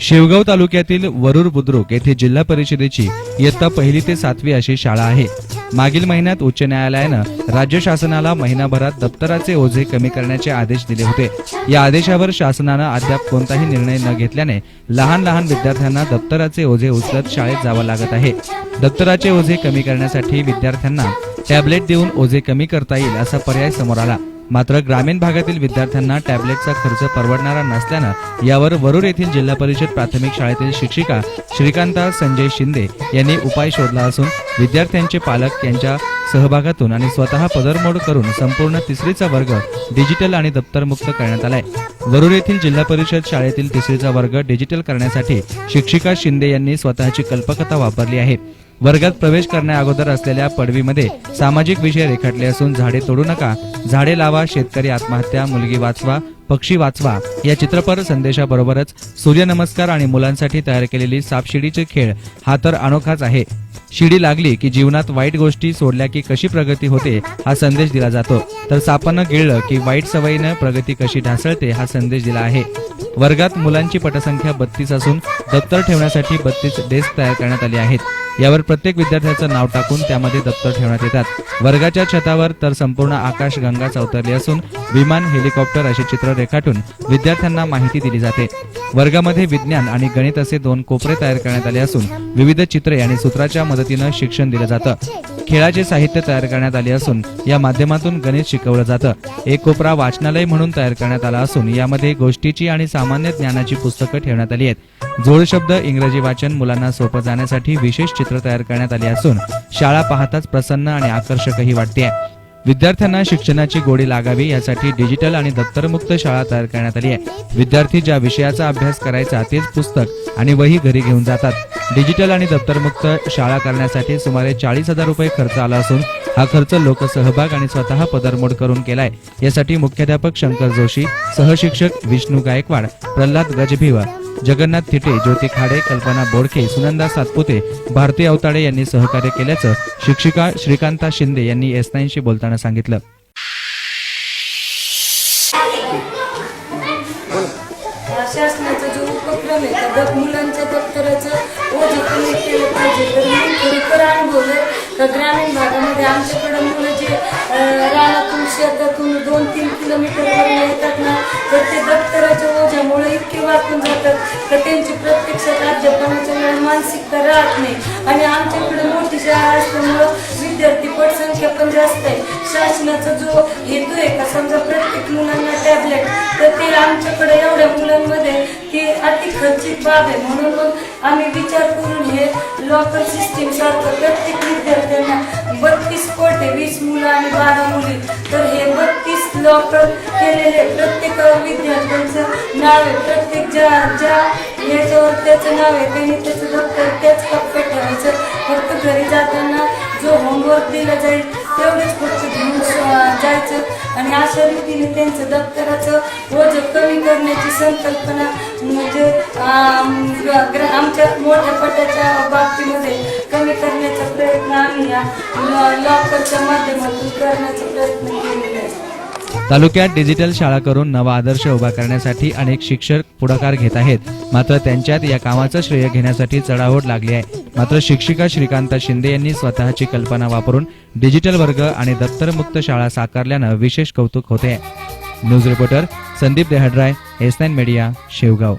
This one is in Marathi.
शेवगाव तालुक्यातील वरुर बुद्रुक येथे जिल्हा परिषदेची इयत्ता पहिली ते सातवी अशी शाळा आहे. मागील महिन्यात उच्च न्यायालयानं राज्य शासनाला महिनाभरात दप्तराचे ओझे कमी करण्याचे आदेश दिले होते. या आदेशावर शासनानं अद्याप कोणताही निर्णय न घेतल्याने लहान लहान विद्यार्थ्यांना दप्तराचे ओझे उचलत शाळेत जावं लागत आहे. दप्तराचे ओझे कमी करण्यासाठी विद्यार्थ्यांना टॅबलेट देऊन ओझे कमी करता येईल असा पर्याय समोर आला. मात्र ग्रामीण भागातील विद्यार्थ्यांना टॅबलेटचा खर्च परवडणारा नसल्यानं यावर वरुड येथील जिल्हा परिषद प्राथमिक शाळेतील शिक्षिका श्रीकांता संजय शिंदे यांनी उपाय शोधला असून विद्यार्थ्यांचे पालक यांच्या सहभागातून आणि स्वतः पदरमोड करून संपूर्ण तिसरीचा वर्ग डिजिटल आणि दप्तरमुक्त करण्यात आलाय. वरुड येथील जिल्हा परिषद शाळेतील तिसरीचा वर्ग डिजिटल करण्यासाठी शिक्षिका शिंदे यांनी स्वतःची कल्पकता वापरली आहे. वर्गात प्रवेश करण्या अगोदर असलेल्या पडवीमध्ये सामाजिक विषय रेखाटले असून झाडे तोडू नका झाडे लावा शेतकरी आत्महत्या मुलगी वाचवा पक्षी वाचवा या चित्रपट संदेशाबरोबरच सूर्यनमस्कार आणि मुलांसाठी तयार केलेली सापशिडीचे खेळ हा तर अनोखाच आहे. शिडी लागली की जीवनात वाईट गोष्टी सोडल्या की कशी प्रगती होते हा संदेश दिला जातो. तर सापानं गिळलं की वाईट सवयीनं प्रगती कशी ढासळते हा संदेश दिला आहे. वर्गात मुलांची पटसंख्या बत्तीस असून दप्तर ठेवण्यासाठी बत्तीस डेस्क तयार करण्यात आली आहेत. यावर प्रत्येक विद्यार्थ्याचं नाव टाकून त्यामध्ये दप्तर ठेवण्यात येतात. वर्गाच्या छतावर तर संपूर्ण आकाश गंगा चौतरली असून विमान हेलिकॉप्टर अशी चित्र रेखाटून विद्यार्थ्यांना माहिती दिली जाते. वर्गामध्ये विज्ञान आणि गणित असे दोन कोपरे तयार करण्यात आले असून विविध चित्रे आणि सूत्राच्या मदतीनं शिक्षण दिलं जातं. खेळाचे साहित्य तयार करण्यात आले असून या माध्यमातून गणित शिकवलं जातं. एक कोपरा वाचनालय म्हणून तयार करण्यात आला असून यामध्ये गोष्टीची आणि सामान्य ज्ञानाची पुस्तकं ठेवण्यात आली आहेत. जोड शब्द इंग्रजी वाचन मुलांना सोपं जाण्यासाठी विशेष चित्र तयार करण्यात आली असून शाळा पाहताच प्रसन्न आणि आकर्षकही वाटते विद्यार्थ्यांना शिक्षणाची गोडी लागावी यासाठी डिजिटल आणि दप्तरमुक्त शाळा तयार करण्यात आली आहे. विद्यार्थी ज्या विषयाचा अभ्यास करायचा तेच पुस्तक आणि वही घरी घेऊन जातात. डिजिटल आणि दप्तरमुक्त शाळा करण्यासाठी सुमारे चाळीस हजार रुपये खर्च आला असून हा खर्च लोकसहभाग आणि स्वतः पदरमोड करून केलाय. यासाठी मुख्याध्यापक शंकर जोशी सहशिक्षक विष्णू गायकवाड प्रल्हाद गजभिवा जगन्नाथ थिटे ज्योती खाडे कल्पना बोडके सुनंदा सातपुते भारती अवताडे यांनी सहकार्य केल्याचं शिक्षिका श्रीकांता शिंदे यांनी एस नाईनशी बोलताना सांगितलं. शासनाचा जो उपक्रम आहे त्या मुलांच्या दप्तराचं ओझं कमी केलं पाहिजे. तर मी खरोखर अनुभवलं का? ग्रामीण भागामध्ये आमच्याकडं रानातून शेतातून दोन तीन किलोमीटरवर येतात ना तर ते दप्तराच्या ओझ्यामुळे इतके वाकून जातात तर त्यांची प्रत्यक्षात अध्यापनाच्या वेळेला मानसिकता राहत नाही. आणि आमच्याकडे मोठी शाळा असल्यामुळं विद्यार्थी पटसंख्या पण जास्त आहे. शासनाचा जो हेतू आहे का समजा प्रत्येक मुलांना टॅबलेट तर ते आमच्याकडे एवढ्या मुलांमध्ये ती अति खर्चिक बाब आहे. म्हणून मग आम्ही विचार करून हे लॉकर सिस्टीम सारखं प्रत्येक विद्यार्थ्यांना बत्तीस कोट आहे वीस मुलं आणि बारा मुली. तर हे बत्तीस डॉक्टर केलेले प्रत्येक विद्यार्थ्यांचं नाव आहे. प्रत्येक ज्या ज्या याच्यावर त्याचं नाव आहे त्यांनी त्याचं दप्तर त्याच कप्प्यात ठेवायचं. फक्त घरी जाताना जो होमवर्क दिला जाईल तेवढेच फक्त घेऊन जायचं. आणि अशा त्यांचं दप्तराचं ओझं कमी करण्याची संकल्पना म्हणजे आमच्या मोठ्या पटाच्या बाबतीमध्ये कमी करण्याचा प्रयत्न आम्ही या लॉकरच्या माध्यमातून करण्याचा प्रयत्न केलेला आहे. तालुक्यात डिजिटल शाळा करून नवा आदर्श उभा करण्यासाठी अनेक शिक्षक पुढाकार घेत आहेत. मात्र त्यांच्यात या कामाचं श्रेय घेण्यासाठी चढाओढ लागली आहे. मात्र शिक्षिका श्रीकांता शिंदे यांनी स्वतःची कल्पना वापरून डिजिटल वर्ग आणि दप्तरमुक्त शाळा साकारल्यानं विशेष कौतुक होते. News reporter Sandeep Dehadray S nine media Shevgaon.